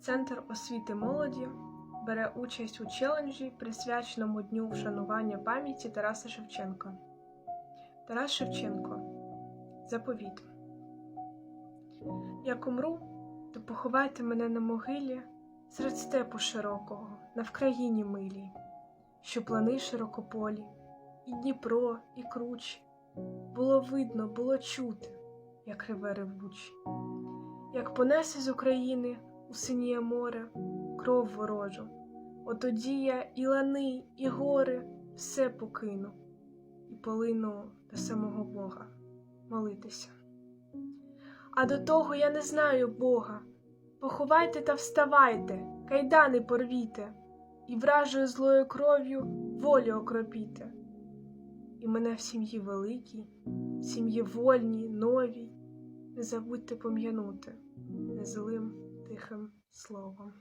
Центр освіти молоді бере участь у челенджі, присвяченому дню вшанування пам'яті Тараса Шевченка. Тарас Шевченко. Заповіт. Як умру, то поховайте мене на могилі серед степу широкого, на Вкраїні милій, що плани широкополі, і Дніпро, і круч. Було видно, було чути, як реве ревуч, як понесе з України синіє море кров ворожу. Отоді я і лани, і гори все покину, і полину до самого Бога молитися. А до того я не знаю Бога. Поховайте та вставайте, кайдани порвіте, і вражою злою кров'ю волю окропіте. І мене в сім'ї великій, в сім'ї вольній, новій, не забудьте пом'янути незлим тихим словом.